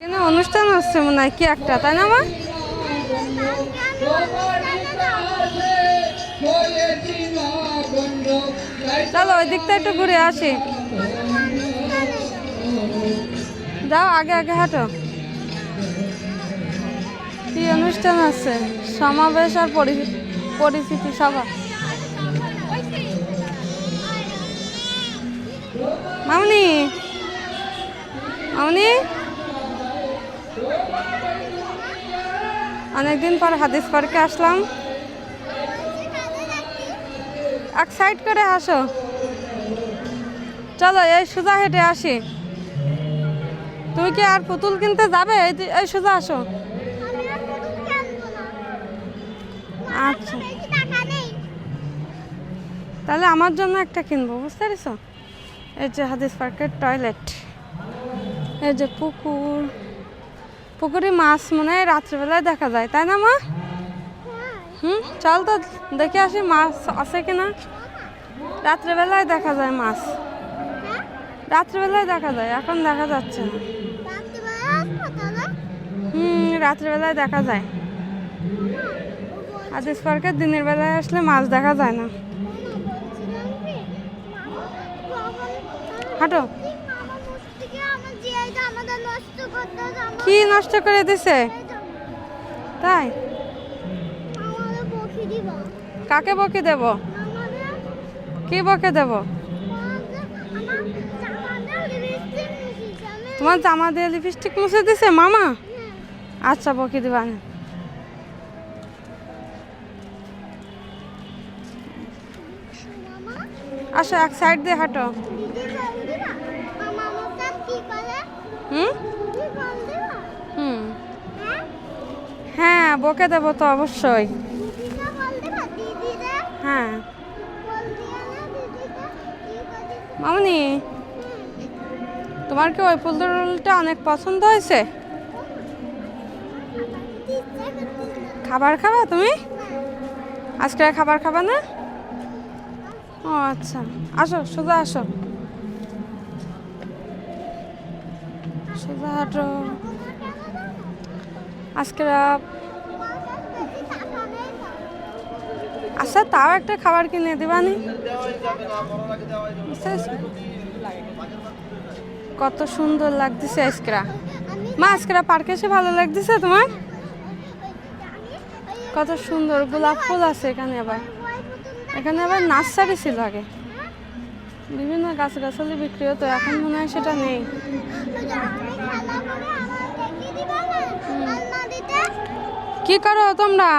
এখানে অনুষ্ঠান হচ্ছে মনে হয় কি একটা, তাই না চলো ওই দিকটা একটু ঘুরে আসি। যাও আগে আগে হাঁটো। কি অনুষ্ঠান আছে সমাবেশ আর পরি- পরিচিতি সভা। মামনি মামনি? অনেকদিন পর হাদিস পার্কে আসলাম। এক সাইড করে আসো। চলো, এই সোজা হেঁটে আসি। তুমি কি আর পুতুল কিনতে যাবে? এই সোজা আসো। আচ্ছা। তাহলে আমার জন্য একটা কিনবো, বুঝতে পেরেছ? এই যে হাদিস পার্কের টয়লেট এই যে পুকুর। পুকুরে মাছ মনে হয় রাত্রিবেলায় দেখা যায়, তাই না মা? হুম, চল তো দেখে আসি মাছ আছে কিনা। রাত্রেবেলায় দেখা যায় মাছ। রাত্রেবেলায় দেখা যায়, এখন দেখা যাচ্ছে না। হুম, রাত্রেবেলায় দেখা যায়। হাদিস পার্কে দিনের বেলায় আসলে মাছ দেখা যায় না। হাঁটো। কি নষ্ট করে দিছে? তাই? কাকে বকে দেব? কি বকে দেব? তোমার জামা দিয়ে লিপস্টিক মুছে দিছে মামা? আচ্ছা বকে দিবা। না আসো এক সাইড দিয়ে হাঁটো। হুম? হ্যাঁ বকে দেবো তো অবশ্যই। হ্যাঁ। মামনি, তোমার কি ওই ফুলটা অনেক পছন্দ হয়েছে? খাবার খাবা তুমি? আজকে খাবার খাবা না? ও আচ্ছা। আসো, সোজা আসো। সোজা হাঁটো আচ্ছা তাও একটা খাবার কিনে দিবানি কত সুন্দর লাগতেছে আজকেরা মা আজকেরা পার্কে এসে ভালো লাগতেছে তোমার? কত সুন্দর, গোলাপ ফুল আছে এখানে আবার। এখানে আবার নার্সারি ছিল আগে। বিভিন্ন গাছ গাছালি বিক্রি হতো এখন মনে হয় সেটা নেই। কি করো তোমরা?